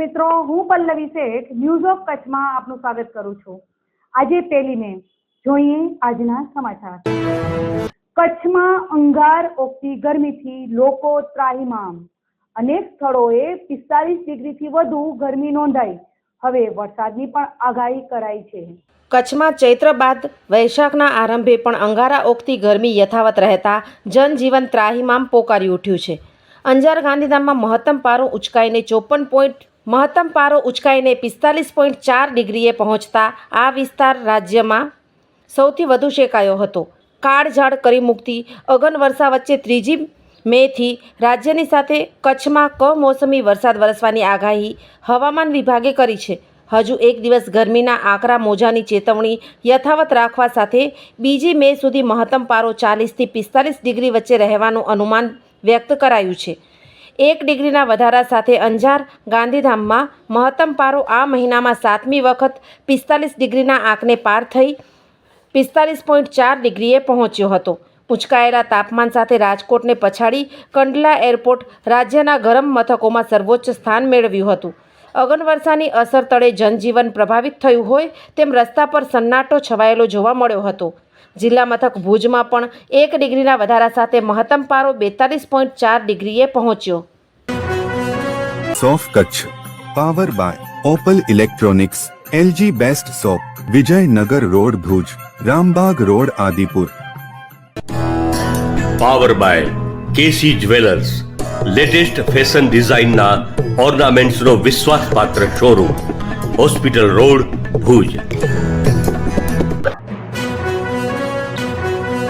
મિત્રો, હું પલ્લવી શેઠ news of કચ્છમાં આપનું સ્વાગત કરું છું. આજે પહેલી મે જોઈએ આજના સમાચાર. કચ્છમાં અંગાર ઓગતી ગરમીથી લોકો ત્રાહિમામ. અનેક સ્થળોએ પિસ્તાલીસ ડિગ્રીથી વધુ ગરમી નોંધાઈ. હવે વરસાદની પણ આગાહી કરાઈ છે. કચ્છમાં ચૈત્ર બાદ વૈશાખના આરંભે પણ અંગારા ઓગતી ગરમી યથાવત રહેતા જનજીવન ત્રાહિમામ પોકારી ઉઠ્યું છે. અંજાર ગાંધીધામમાં મહત્તમ પારો ઉચકાઈને ચોપન પોઈન્ટ મહત્તમ પારો ઉચકાઈને પિસ્તાલીસ પોઈન્ટ ચાર ડિગ્રીએ પહોંચતા આ વિસ્તાર રાજ્યમાં સૌથી વધુ શેકાયો હતો. કાળઝાળ કરી મૂકતી અગનવર્ષા વચ્ચે ત્રીજી મેથી, રાજ્યની સાથે કચ્છમાં કમોસમી વરસાદ વરસવાની આગાહી હવામાન વિભાગે કરી છે. હજુ એક દિવસ ગરમીના આકરા મોજાની ચેતવણી યથાવત રાખવા સાથે બીજી મે સુધી મહત્તમ પારો ચાલીસથી પિસ્તાલીસ ડિગ્રી વચ્ચે રહેવાનું અનુમાન વ્યક્ત કરાયું છે. એક ડિગ્રીના વધારા સાથે અંજાર, ગાંધીધામમાં મહત્તમ પારો આ મહિનામાં સાતમી વખત પિસ્તાલીસ ડિગ્રીના આંકને પાર થઈ પિસ્તાલીસ પોઈન્ટ ચાર ડિગ્રીએ પહોંચ્યો હતો. ઉંચકાયેલા તાપમાન સાથે રાજકોટને પછાડી કંડલા એરપોર્ટ રાજ્યના ગરમ મથકોમાં સર્વોચ્ચ સ્થાન મેળવ્યું હતું. અગનવર્ષાની અસર તળે જનજીવન પ્રભાવિત થયું હોય તેમ રસ્તા પર સન્નાટો છવાયેલો જોવા મળ્યો હતો. જિલ્લા મથક ભુજમાં પણ એક ડિગ્રીના વધારા સાથે મહત્તમ પારો બેતાલીસ પોઈન્ટ ચાર ડિગ્રીએ પહોંચ્યો. સોફ Kutch power by Opal electronics LG best shop Vijaynagar road Bhuj Rambagh road Adipur. Power by KC jewellers latest fashion ડિઝાઇનના ઓર્નામેન્ટ્સનો વિશ્વાસપાત્ર શોરૂમ હોસ્પિટલ રોડ ભુજ.